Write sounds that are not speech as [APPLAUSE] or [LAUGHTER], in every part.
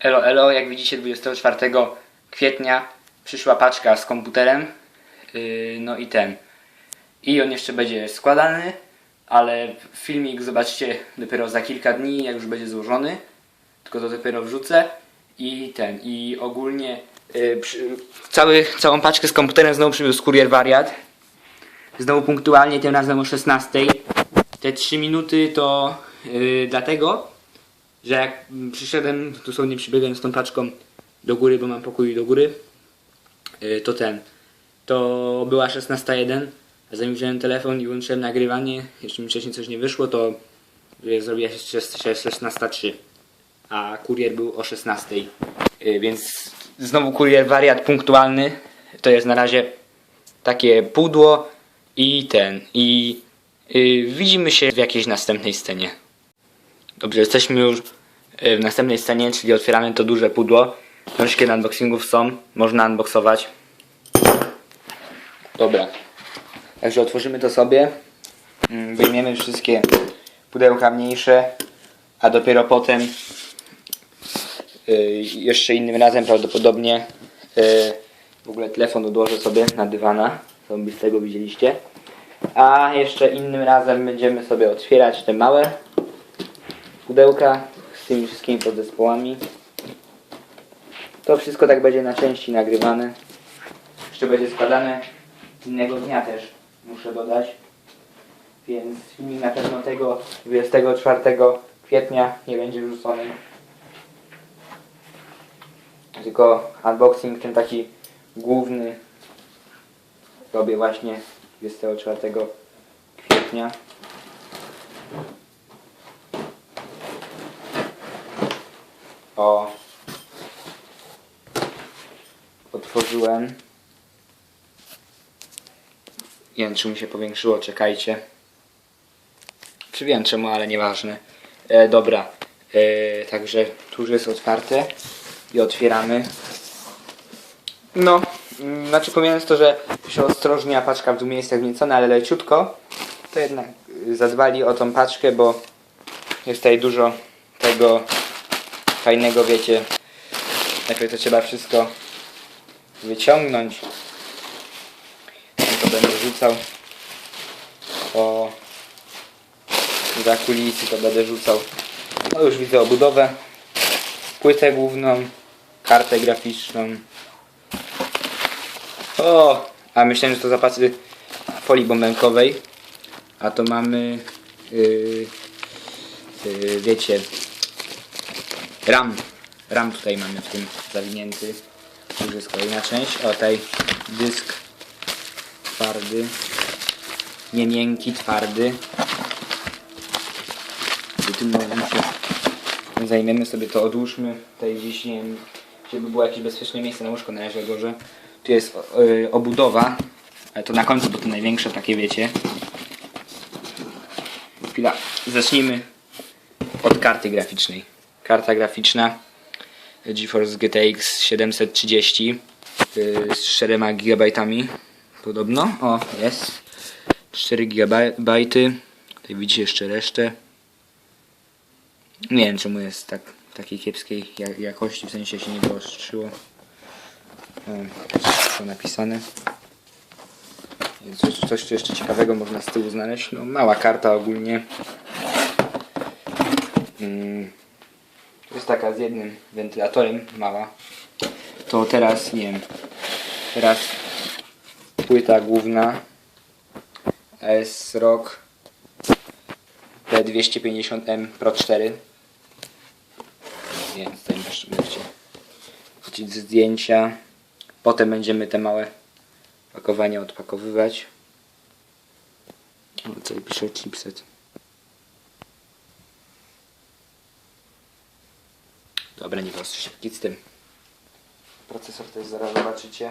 Elo, elo, jak widzicie 24 kwietnia przyszła paczka z komputerem. Yy, no i ten. I on jeszcze będzie składany, ale filmik zobaczcie dopiero za kilka dni, jak już będzie złożony. Tylko to dopiero wrzucę. I ten, i ogólnie yy, przy, cały, całą paczkę z komputerem znowu przywiózł kurier wariat. Znowu punktualnie, tym razem o 16. Te 3 minuty to yy, dlatego, że jak przyszedłem, dosłownie przybiegłem z tą paczką do góry, bo mam pokój do góry, yy, to ten, to była 16.01, a zanim wziąłem telefon i włączyłem nagrywanie, jeszcze mi wcześniej coś nie wyszło, to yy, zrobiła się 16.03, a kurier był o 16.00, yy, więc znowu kurier wariat punktualny, to jest na razie takie pudło i ten, i yy, widzimy się w jakiejś następnej scenie. Dobrze, jesteśmy już y, w następnej scenie, czyli otwieramy to duże pudło. Książki do unboxingów są, można unboxować. Dobra. Także otworzymy to sobie. Mm, Wyjmiemy wszystkie pudełka mniejsze, a dopiero potem y, jeszcze innym razem prawdopodobnie y, w ogóle telefon odłożę sobie na dywana. By z tego widzieliście. A jeszcze innym razem będziemy sobie otwierać te małe pudełka z tymi wszystkimi podzespołami. To wszystko tak będzie na części nagrywane. Jeszcze będzie składane innego dnia też, muszę dodać. Więc filmik na pewno tego 24 kwietnia nie będzie wrzucony. Tylko unboxing ten taki główny robię właśnie 24 kwietnia. O. Otworzyłem. Nie wiem, czy mu się powiększyło, czekajcie. Czy wiem czemu, ale nieważne. E, dobra. E, także tu już jest otwarte. I otwieramy. No, mm, znaczy pomijając to, że się ostrożnie, a paczka w dwóch miejscach wniecona, ale leciutko, to jednak y, zadbali o tą paczkę, bo jest tutaj dużo tego fajnego, wiecie. Najpierw to trzeba wszystko wyciągnąć. To będę rzucał o za kulisy, to będę rzucał. No już widzę obudowę, płytę główną, kartę graficzną. O, a myślałem, że to zapasy folii bąbelkowej, a to mamy yy, yy, wiecie RAM. RAM tutaj mamy w tym zawinięty. Tu jest kolejna część. O, tutaj dysk twardy. Nie miękki, twardy. I tym się zajmiemy sobie to, odłóżmy. Tutaj gdzieś, nie wiem, żeby było jakieś bezpieczne miejsce na łóżko, na razie odłożę. Tu jest y, obudowa. Ale to na końcu, bo to największe takie, wiecie. Chwila. Zacznijmy od karty graficznej. Karta graficzna GeForce GTX 730 yy, z 4 GB podobno. O, jest. 4 GB. Tutaj widzicie jeszcze resztę. Nie wiem czemu jest tak takiej kiepskiej ja- jakości, w sensie się nie wyostrzyło. O, co napisane. Coś, coś tu jeszcze ciekawego można z tyłu znaleźć. No, mała karta ogólnie. Mm. Jest taka z jednym wentylatorem, mała. To teraz, nie wiem, teraz płyta główna S-Rock P250M Pro 4. Więc tutaj masz- możecie wrócić zdjęcia. Potem będziemy te małe pakowania odpakowywać. Tutaj pisze chipset. Dobra, nie się nic z tym. Procesor też zaraz zobaczycie.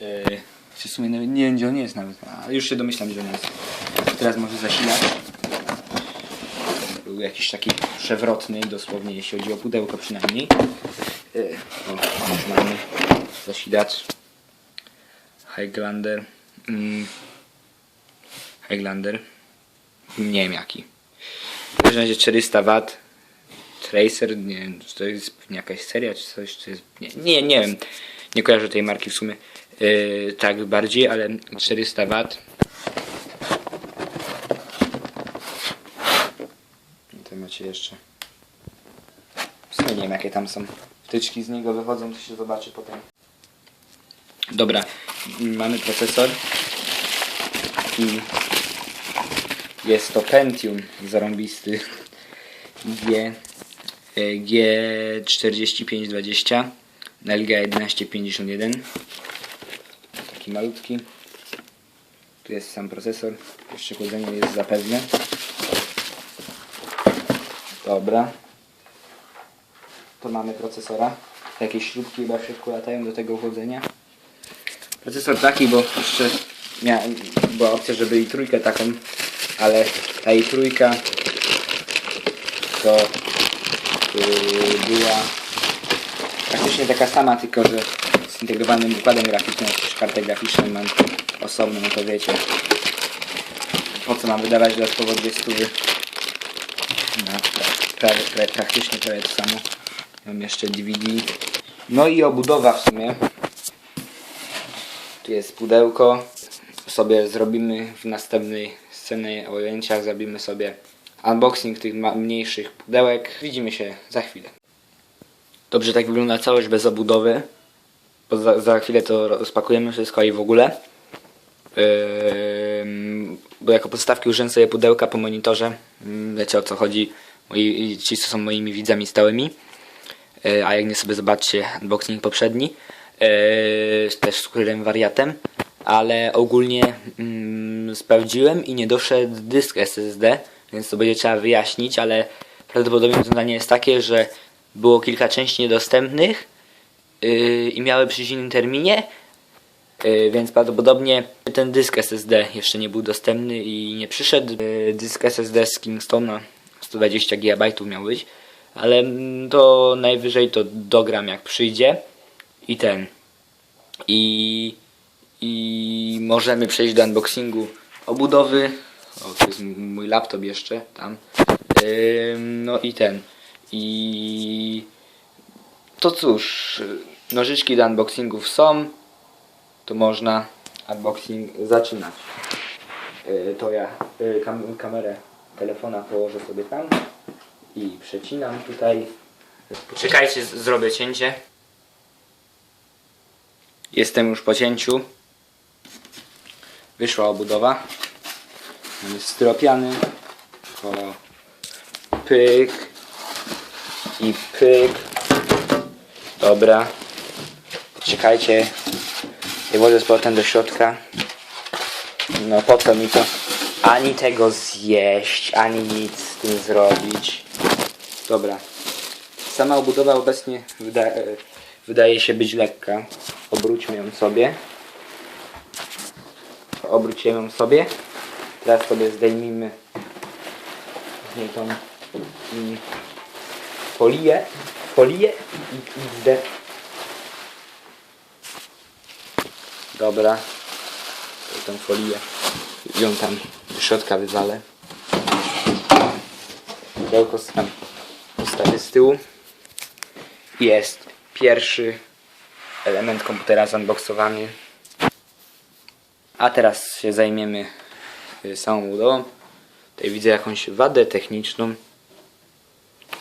Yy, w sumie nawet nie wiem gdzie on jest nawet. A już się domyślam gdzie on jest. Teraz może zasilać. Był jakiś taki przewrotny dosłownie jeśli chodzi o pudełko przynajmniej. Yy, o, już mamy zasilacz. Highlander. Mm. Highlander. Nie wiem jaki. W każdym razie 400 W Tracer, nie wiem, czy to jest jakaś seria, czy coś, czy jest, nie, nie, nie wiem, nie kojarzę tej marki w sumie yy, tak bardziej, ale 400 W. To macie jeszcze, w sumie nie wiem jakie tam są wtyczki z niego wychodzą, to się zobaczy potem. Dobra, mamy procesor i jest to Pentium zarąbisty G, G4520 na Liga 1151 taki malutki. Tu jest sam procesor. Jeszcze chłodzenie jest zapewne. Dobra. To mamy procesora. Jakieś śrubki chyba w środku latają do tego chłodzenia procesor taki, bo jeszcze miałem, była opcja, żeby i trójkę taką, ale ta i trójka to była praktycznie taka sama, tylko że z zintegrowanym układem graficznym, jakąś kartę graficzną mam osobną, no to wiecie po co mam wydawać dodatkowo dwie stówy? No, pra- prawie, prawie, praktycznie prawie to samo. Mam jeszcze DVD no i obudowa w sumie. Tu jest pudełko. Sobie zrobimy w następnej scenie ujęciach, zrobimy sobie unboxing tych mniejszych pudełek. Widzimy się za chwilę. Dobrze, tak wygląda całość bez obudowy. Bo za, za chwilę to rozpakujemy wszystko i w ogóle. Ym, bo jako podstawki użyłem sobie pudełka po monitorze. Ym, Wiecie o co chodzi. Moi, ci, co są moimi widzami stałymi. E, a jak nie sobie zobaczcie unboxing poprzedni, e, też z kurierem wariatem, ale ogólnie mm, sprawdziłem i nie doszedł dysk SSD, więc to będzie trzeba wyjaśnić, ale prawdopodobnie rozwiązanie jest takie, że było kilka części niedostępnych yy, i miały przyjść w innym terminie, yy, więc prawdopodobnie ten dysk SSD jeszcze nie był dostępny i nie przyszedł. Yy, dysk SSD z Kingstona 120 GB miał być, ale mm, to najwyżej to dogram jak przyjdzie i ten i i możemy przejść do unboxingu obudowy o to jest mój laptop jeszcze tam no i ten i to cóż nożyczki do unboxingów są to można unboxing zaczynać Yy, to ja yy, kam kamerę telefona położę sobie tam i przecinam tutaj. Czekajcie, zrobię cięcie. Jestem już po cięciu. Wyszła obudowa. Mamy styropiany. O, pyk. I pyk. Dobra. Czekajcie. Włożę z powrotem do środka. No po co mi to? Ani tego zjeść, ani nic z tym zrobić. Dobra. Sama obudowa obecnie wyda wydaje się być lekka. Obróćmy ją sobie. Obróćmy ją sobie. Teraz sobie zdejmijmy z niej tą folię. Folię i, i zde. Dobra. Tą folię ją tam do środka wywalę. Pudełko sam postawię z tyłu. Jest pierwszy element komputera zunboxowany. A teraz się zajmiemy samą budową. Tutaj widzę jakąś wadę techniczną.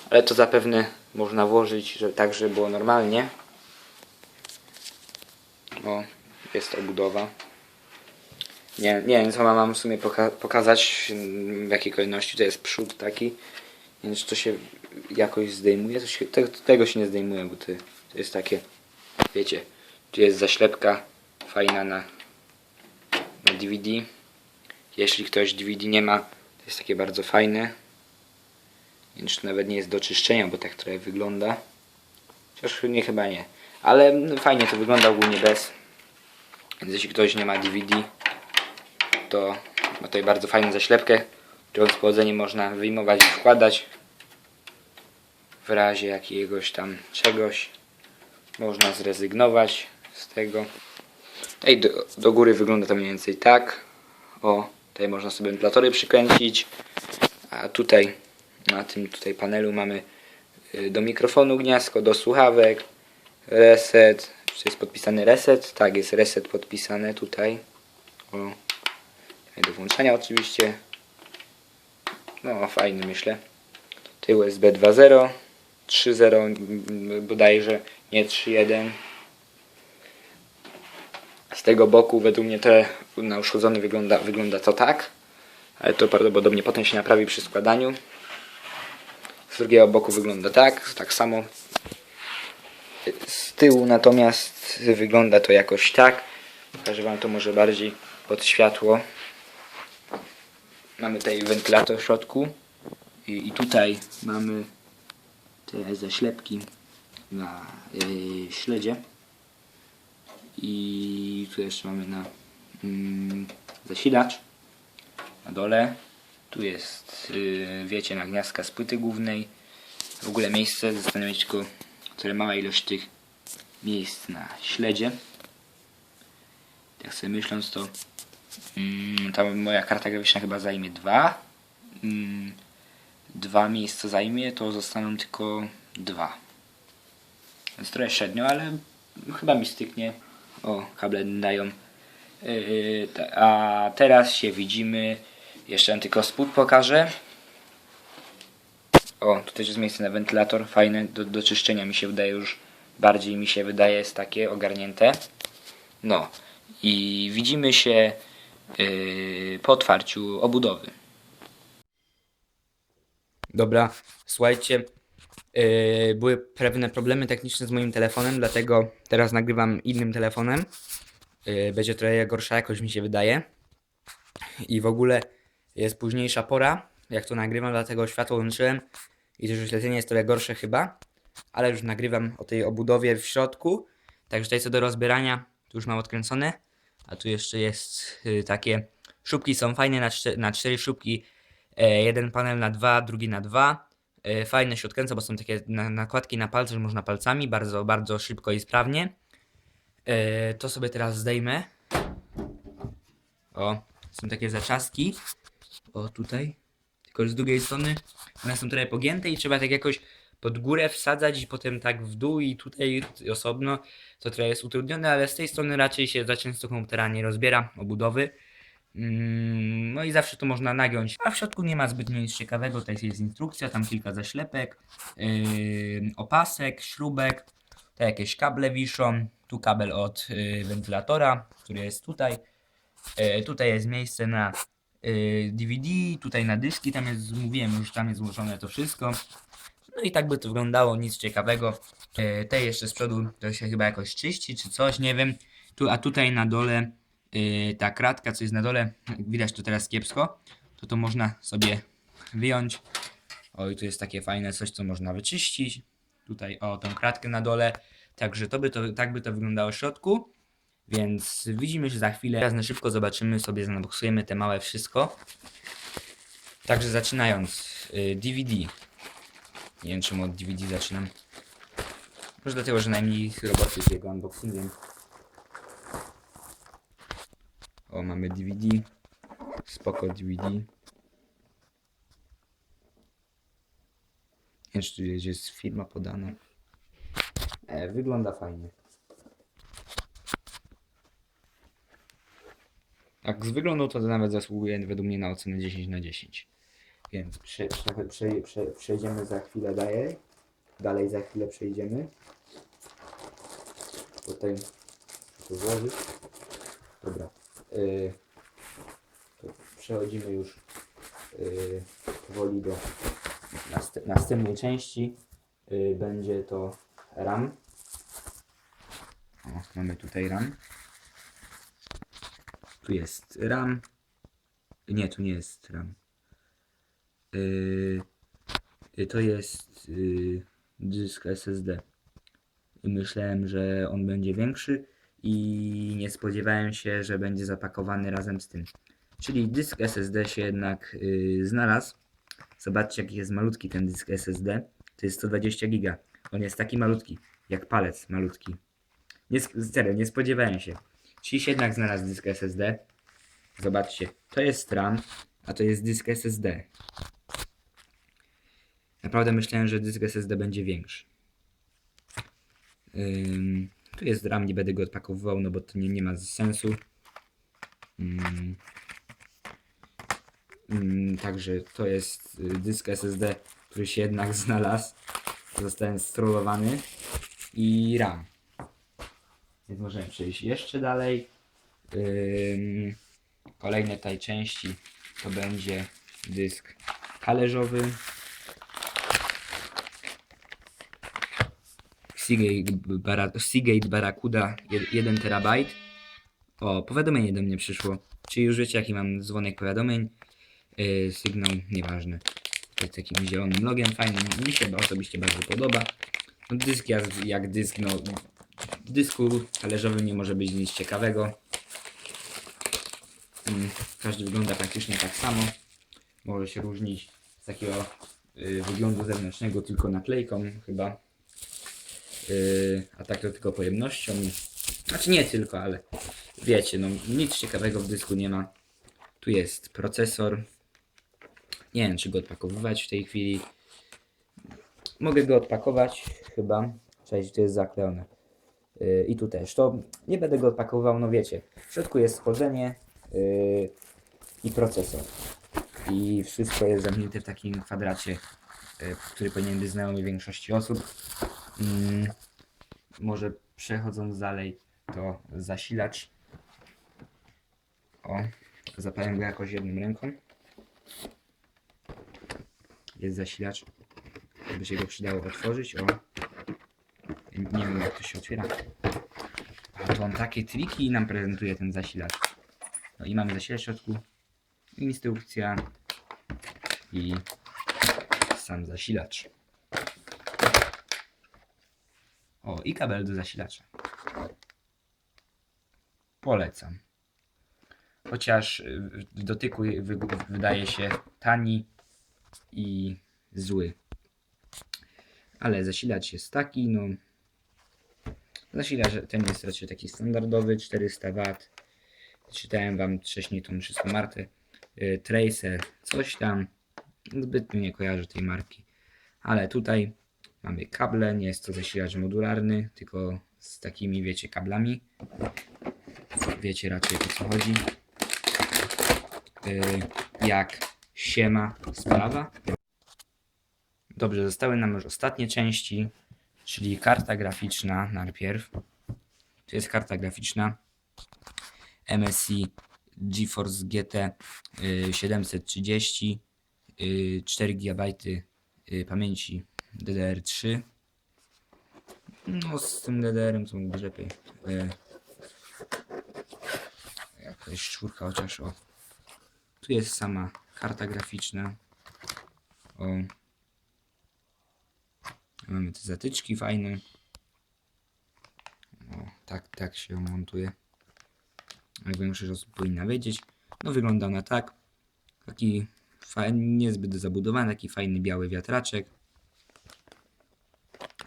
Ale to zapewne można włożyć że, tak, żeby było normalnie. O, jest obudowa. Nie, nie wiem co mam w sumie poka pokazać w jakiej kolejności to jest przód taki. Czy to się jakoś zdejmuje. To się, te, tego się nie zdejmuje, bo to, to jest takie, wiecie, tu jest zaślepka fajna na, na DVD. Jeśli ktoś DVD nie ma, to jest takie bardzo fajne. Czy nawet nie jest do czyszczenia, bo tak trochę wygląda. Chociaż nie, chyba nie. Ale fajnie to wygląda ogólnie bez. Więc jeśli ktoś nie ma DVD, to ma tutaj bardzo fajną zaślepkę, którą z powodzeniem można wyjmować i wkładać. W razie jakiegoś tam czegoś można zrezygnować z tego. Tutaj do, do góry wygląda to mniej więcej tak. O, tutaj można sobie wentilatory przykręcić. A tutaj na tym tutaj panelu mamy y, do mikrofonu gniazdko, do słuchawek, reset, czy jest podpisany reset? Tak, jest reset podpisane tutaj. O, do włączania oczywiście. No, fajny myślę. Tutaj USB 2.0, 3.0 mm, bodajże, nie 3.1. Z tego boku według mnie te na uszkodzony wygląda, wygląda to tak, ale to prawdopodobnie potem się naprawi przy składaniu. Z drugiego boku wygląda tak, tak samo. Z tyłu natomiast wygląda to jakoś tak. Pokażę Wam to może bardziej pod światło. Mamy tutaj wentylator w środku i, i tutaj mamy te zaślepki na yy, śledzie i tu jeszcze mamy na mm, zasilacz. Na dole. Tu jest yy, wiecie na gniazdka z płyty głównej. W ogóle miejsce zostanę mieć tylko tyle mała ilość tych miejsc na śledzie. Tak sobie myśląc to mm, ta moja karta graficzna chyba zajmie dwa. Mm, dwa miejsca zajmie to zostaną tylko dwa. Więc trochę średnio, ale chyba mi styknie. O, kable dają. Yy, ta- a teraz się widzimy. Jeszcze tylko spód pokażę. O, tu też jest miejsce na wentylator. Fajne do, do czyszczenia mi się wydaje już bardziej mi się wydaje jest takie ogarnięte. No i widzimy się yy, po otwarciu obudowy. Dobra, słuchajcie, były pewne problemy techniczne z moim telefonem, dlatego teraz nagrywam innym telefonem. Yy, będzie trochę gorsza jakość mi się wydaje. I w ogóle jest późniejsza pora, jak to nagrywam, dlatego światło włączyłem i też oświetlenie jest trochę gorsze chyba, ale już nagrywam o tej obudowie w środku. Także tutaj co do rozbierania, tu już mam odkręcone, a tu jeszcze jest yy, takie, szubki są fajne na, czte- na cztery szubki, jeden panel na dwa, drugi na dwa. E, Fajne się bo są takie na, nakładki na palce, że można palcami, bardzo, bardzo szybko i sprawnie. E, To sobie teraz zdejmę. O, są takie zaczaski. O, tutaj. Tylko z drugiej strony one są trochę pogięte i trzeba tak jakoś pod górę wsadzać i potem tak w dół i tutaj osobno. To trochę jest utrudnione, ale z tej strony raczej się za często komputera nie rozbiera obudowy. Mm, No i zawsze to można nagiąć. A w środku nie ma zbytnio nic ciekawego. Tutaj jest instrukcja, tam kilka zaślepek, yy, opasek, śrubek, te jakieś kable wiszą. Tu kabel od yy, wentylatora, który jest tutaj. Yy, tutaj jest miejsce na yy, DVD, tutaj na dyski, tam jest, mówiłem już, tam jest złożone to wszystko. No i tak by to wyglądało, nic ciekawego. Yy, te jeszcze z przodu to się chyba jakoś czyści czy coś, nie wiem. Tu, a tutaj na dole ta kratka, co jest na dole, widać to teraz kiepsko, to to można sobie wyjąć. Oj, tu jest takie fajne coś, co można wyczyścić. Tutaj o tą kratkę na dole. Także to by to, tak by to wyglądało w środku. Więc widzimy się za chwilę. Teraz na szybko zobaczymy sobie, zunboxujemy te małe wszystko. Także zaczynając, DVD. Nie wiem czemu od DVD zaczynam. Może dlatego, że najmniej roboty z jego unboxingiem. O, mamy DVD. Spoko DVD. Nie czy gdzieś jest firma podana. E, wygląda fajnie. Jak z wyglądu to nawet zasługuje według mnie na ocenę 10 na 10. Więc prze, prze, prze, prze, przejdziemy za chwilę dalej. Dalej za chwilę przejdziemy. Tutaj to złożyć. Dobra. To przechodzimy już yy, powoli do nast następnej części. Yy, będzie to RAM. O, mamy tutaj RAM. Tu jest RAM. Nie, tu nie jest RAM. Yy, to jest yy, dysk SSD. Myślałem, że on będzie większy i nie spodziewałem się, że będzie zapakowany razem z tym. Czyli dysk SSD się jednak yy, znalazł. Zobaczcie, jaki jest malutki ten dysk SSD. To jest 120 giga. On jest taki malutki, jak palec malutki. Nie, serio, nie spodziewałem się. Czyli się jednak znalazł dysk SSD. Zobaczcie, to jest RAM, a to jest dysk SSD. Naprawdę myślałem, że dysk SSD będzie większy. Ym, tu jest RAM, nie będę go odpakowywał, no bo to nie, nie ma sensu. Ym, ym, także to jest y, dysk SSD, który się jednak [LAUGHS] znalazł. Zostałem strollowany. I RAM. Więc możemy przejść jeszcze dalej. Kolejne tutaj części to będzie dysk talerzowy. Seagate, Bara, Seagate Barracuda 1 TB. O, powiadomienie do mnie przyszło. Czyli już wiecie jaki mam dzwonek powiadomień. Yy, sygnał, nieważny. To jest takim zielonym logiem, fajnym. Mi się osobiście bardzo podoba. No, dysk jak, jak dysk, no w dysku talerzowym nie może być nic ciekawego. Mm, Każdy wygląda praktycznie tak samo. Może się różnić z takiego y, wyglądu zewnętrznego tylko naklejką chyba. Y, a tak to tylko pojemnością. Znaczy nie tylko, ale wiecie, no nic ciekawego w dysku nie ma. Tu jest procesor. Nie wiem, czy go odpakowywać w tej chwili. Mogę go odpakować chyba. Cześć, to jest zaklejone. Yy, I tu też. To nie będę go odpakowywał, no wiecie. W środku jest schłodzenie yy, i procesor. I wszystko jest zamknięte w takim kwadracie, yy, który powinien być znajomy większości osób. Mm, może przechodząc dalej, to zasilacz. O, zapałem go jakoś jedną ręką. Jest zasilacz. By się go przydało otworzyć. O, nie wiem jak to się otwiera. A to on takie triki nam prezentuje ten zasilacz. No i mamy zasilacz w środku. Instrukcja. I sam zasilacz. O, i kabel do zasilacza. Polecam. Chociaż y, w dotyku wy- wydaje się tani i zły. Ale zasilacz jest taki, no. Zasilacz ten jest raczej taki standardowy, 400 W. Czytałem wam wcześniej tą wszystką markę. Y, Tracer, coś tam. Zbytnio nie kojarzę tej marki. Ale tutaj mamy kable, nie jest to zasilacz modularny, tylko z takimi, wiecie, kablami. Wiecie raczej o co chodzi. Y, jak się ma sprawa. Dobrze, zostały nam już ostatnie części, czyli karta graficzna najpierw. To jest karta graficzna MSI GeForce GT y, 730 y, 4 GB y, pamięci DDR3 no z tym DDR-em to mógłby lepiej y, jakaś czwórka chociaż o. Tu jest sama karta graficzna. O. Mamy te zatyczki fajne. O, tak, tak się montuje. Jak większość osób powinna wiedzieć. No wygląda ona tak. Taki fajny, niezbyt zabudowany, taki fajny biały wiatraczek.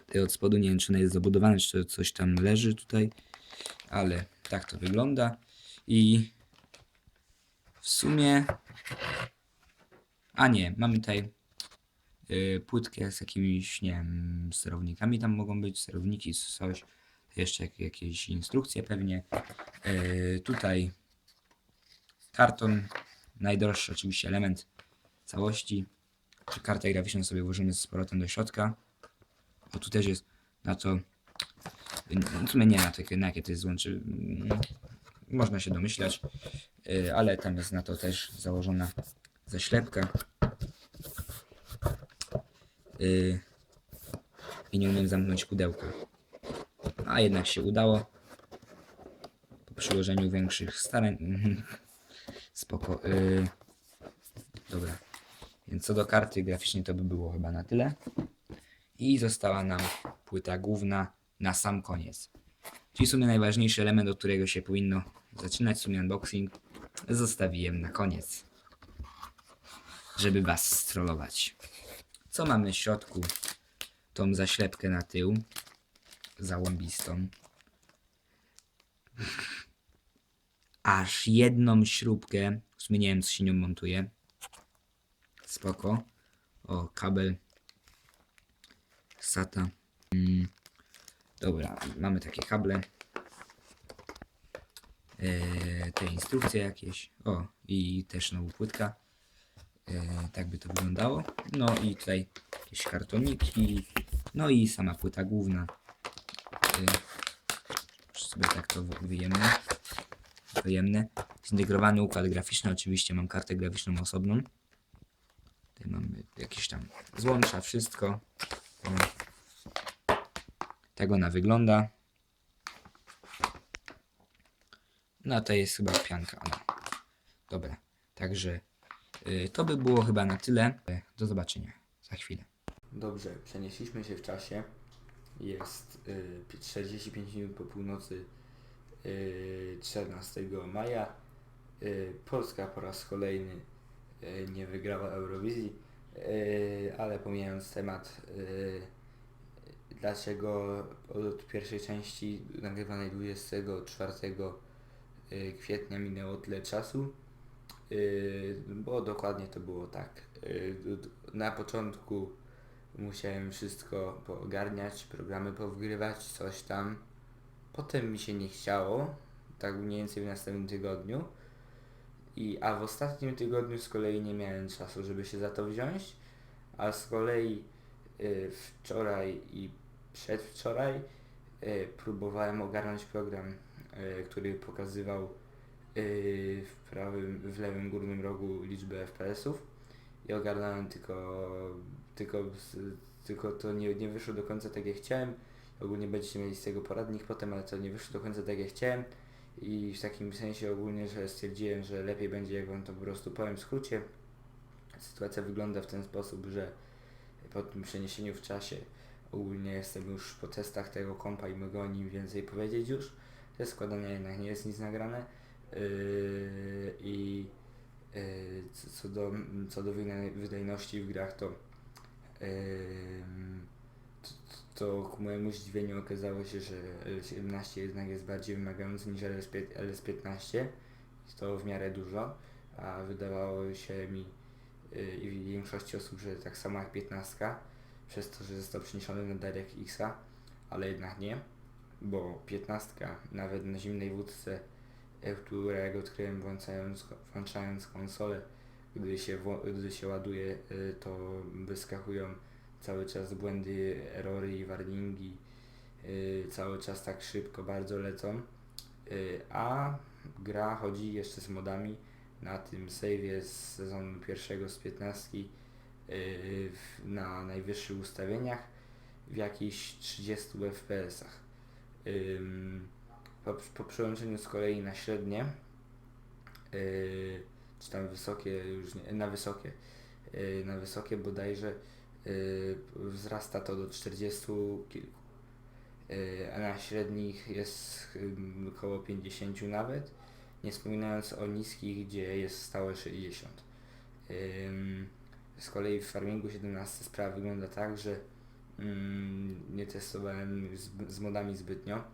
Tutaj od spodu nie wiem czy jest zabudowana, czy coś tam leży tutaj. Ale tak to wygląda. I w sumie... A nie, mamy tutaj y, płytkę z jakimiś, nie wiem, sterownikami tam mogą być, sterowniki, coś. Jeszcze jak, jakieś instrukcje pewnie. Yy, tutaj karton, najdroższy oczywiście element całości. Kartę graficzną sobie włożymy z powrotem do środka. Bo tu też jest na to. W sumie nie na, to, na jakie to jest złącze. mm, Można się domyślać, yy, ale tam jest na to też założona zaślepka. Yy, I nie umiem zamknąć pudełka. A jednak się udało. Po przyłożeniu większych starań. [LAUGHS] Spoko. Yy. Dobra. Więc co do karty graficznej to by było chyba na tyle. I została nam płyta główna na sam koniec. Czyli w sumie najważniejszy element, od którego się powinno zaczynać w sumie unboxing, zostawiłem na koniec. Żeby was strollować. Co mamy w środku? Tą zaślepkę na tył załąbistą. Aż jedną śrubkę, w sumie nie wiem co się nią montuje. Spoko. O, kabel SATA. Mm, dobra, mamy takie kable. E, te instrukcje jakieś. O, i też znowu płytka. E, tak by to wyglądało. No i tutaj jakieś kartoniki. No i sama płyta główna. E, sobie tak to wyjemne. Wyjemne. Zintegrowany układ graficzny. Oczywiście mam kartę graficzną osobną. Tutaj mamy jakieś tam złącza, wszystko. O. Tak ona wygląda. No to jest chyba pianka. No. Dobra, także y, to by było chyba na tyle. Do zobaczenia za chwilę. Dobrze, przenieśliśmy się w czasie. Jest y, 45 minut po północy y, 14 maja. Y, Polska po raz kolejny nie wygrała Eurowizji, y, ale pomijając temat, y, dlaczego od pierwszej części nagrywanej 24 y, kwietnia minęło tyle czasu, bo dokładnie to było tak. Na początku musiałem wszystko poogarniać, programy powgrywać, coś tam. Potem mi się nie chciało, tak mniej więcej w następnym tygodniu. I, a w ostatnim tygodniu z kolei nie miałem czasu, żeby się za to wziąć, a z kolei y, wczoraj i przedwczoraj y, próbowałem ogarnąć program, y, który pokazywał y, w prawym, w lewym górnym rogu liczbę FPS-ów i ogarnąłem tylko, tylko, tylko to nie, nie wyszło do końca tak jak chciałem. Ogólnie będziecie mieli z tego poradnik potem, ale to nie wyszło do końca tak jak chciałem. I w takim sensie ogólnie, że stwierdziłem, że lepiej będzie jak wam to po prostu powiem w skrócie. Sytuacja wygląda w ten sposób, że po tym przeniesieniu w czasie ogólnie jestem już po testach tego kompa i mogę o nim więcej powiedzieć już. Te składania jednak nie jest nic nagrane. Yy, I yy, co- do, co do wyda- wydajności w grach to Ym, to, ku mojemu zdziwieniu okazało się, że L17 jednak jest bardziej wymagający niż LS5, LS15. Jest to w miarę dużo, a wydawało się mi yy, i większości osób, że tak samo jak 15, przez to, że został przeniesiony na DirectXa, ale jednak nie, bo 15 nawet na zimnej wódce, e, którego odkryłem włączając, włączając konsolę, gdy się, gdy się ładuje, y, to wyskakują cały czas błędy, erory i warningi. y, Cały czas tak szybko bardzo lecą. Y, A gra chodzi jeszcze z modami na tym save'ie z sezonu pierwszego z 15 y, na najwyższych ustawieniach w jakichś 30 FPS-ach. Po, po przełączeniu z kolei na średnie czy tam wysokie już nie, na wysokie, na wysokie bodajże wzrasta to do 40 kilku, yy, a na średnich jest około 50 nawet, nie wspominając o niskich, gdzie jest stałe 60. Ym, z kolei w Farmingu 17 sprawa wygląda tak, że nie testowałem z, modami zbytnio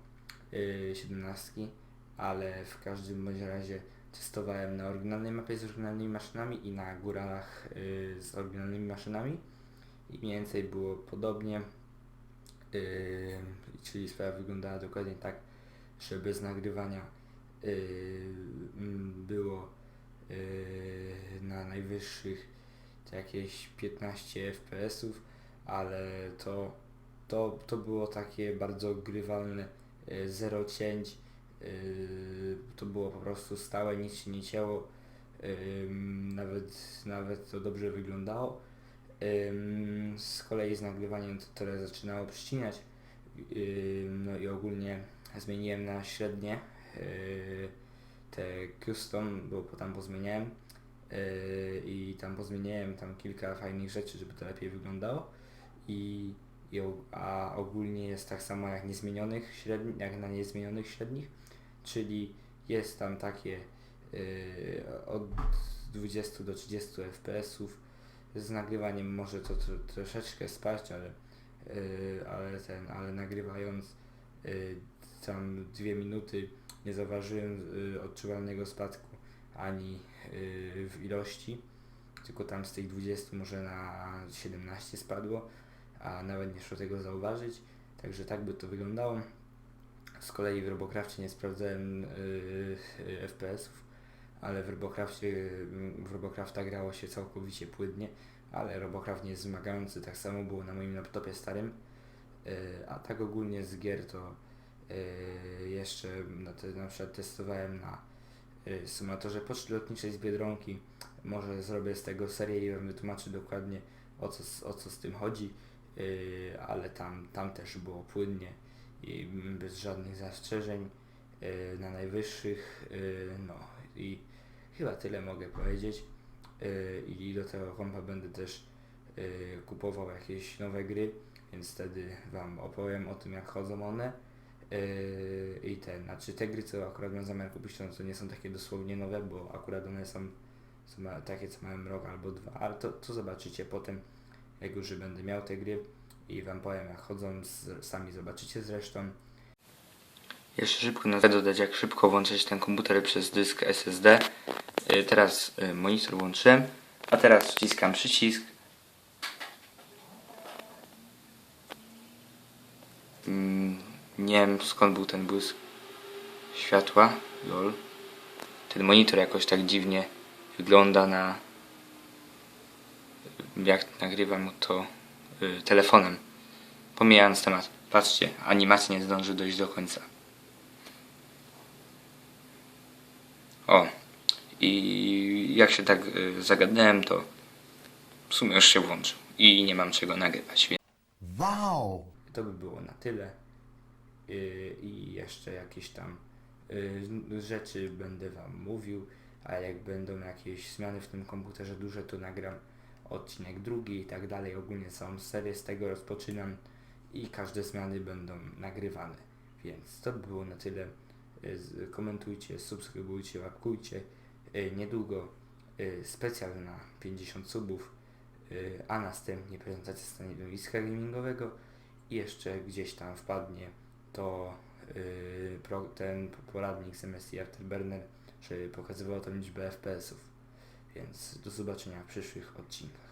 yy, 17, ale w każdym bądź razie testowałem na oryginalnej mapie z oryginalnymi maszynami i na góralach y, z oryginalnymi maszynami i mniej więcej było podobnie, y, czyli sprawa wyglądała dokładnie tak, że bez nagrywania y, mm, było y, na najwyższych jakieś 15 FPS-ów, ale to, to, to było takie bardzo grywalne, y, zero cięć, Yy, to było po prostu stałe, nic się nie cięło, Ym, nawet, nawet to dobrze wyglądało. Z kolei z nagrywaniem to trochę zaczynało przycinać, no i ogólnie zmieniłem na średnie yy, te custom, bo tam pozmieniałem. Yy, i tam pozmieniałem tam kilka fajnych rzeczy, żeby to lepiej wyglądało. I, i a ogólnie jest tak samo jak niezmienionych średni, jak na niezmienionych średnich, czyli jest tam takie yy, od 20 do 30 fps-ów. Z nagrywaniem może to tro, troszeczkę spaść, ale, yy, ale ten, ale nagrywając yy, tam dwie minuty nie zauważyłem yy, odczuwalnego spadku ani yy, w ilości, tylko tam z tych 20 może na 17 spadło, a nawet nie szło tego zauważyć. Także tak by to wyglądało. Z kolei w Robocrafcie nie sprawdzałem yy, FPS-ów, ale w Robocrafcie, yy, w Robocrafta grało się całkowicie płynnie, ale Robocraft nie jest wymagający, tak samo było na moim laptopie starym. Yy, a tak ogólnie z gier to yy, jeszcze na, te, na przykład testowałem na symulatorze Poczty Lotniczej z Biedronki. Może zrobię z tego serię i wam wytłumaczę dokładnie o co, o co z tym chodzi, ale tam, tam też było płynnie i bez żadnych zastrzeżeń na najwyższych. No i chyba tyle mogę powiedzieć. Yy, I do tego kompa będę też yy, kupował jakieś nowe gry, więc wtedy Wam opowiem o tym, jak chodzą one. Yy, I ten, znaczy te gry, co akurat mam zamiar kupić, to, to nie są takie dosłownie nowe, bo akurat one są, są takie, co mają rok albo dwa, ale to, to zobaczycie potem, jak już będę miał te gry i Wam powiem, jak chodzą, sami zobaczycie zresztą. Jeszcze szybko na dodać, jak szybko włączyć ten komputer przez dysk SSD. Y, Teraz y, monitor włączyłem, a teraz wciskam przycisk. Mm, Nie wiem skąd był ten błysk światła. Lol. Ten monitor jakoś tak dziwnie wygląda na jak nagrywam to y, telefonem. Pomijając temat. Patrzcie, animacja nie zdąży dojść do końca. O, i jak się tak y, zagadnąłem, to w sumie już się włączył i nie mam czego nagrywać. Więc Wow! To by było na tyle. Yy, I jeszcze jakieś tam yy, rzeczy będę Wam mówił, a jak będą jakieś zmiany w tym komputerze duże, to nagram odcinek drugi i tak dalej. Ogólnie całą serię z tego rozpoczynam i każde zmiany będą nagrywane. Więc to by było na tyle. Komentujcie, subskrybujcie, łapkujcie. Yy, Niedługo yy, specjal na 50 subów, yy, a następnie prezentacja stanowiska gamingowego i jeszcze gdzieś tam wpadnie to ten poradnik z MSI Afterburner, żeby pokazywał tam liczbę FPS-ów. Więc do zobaczenia w przyszłych odcinkach.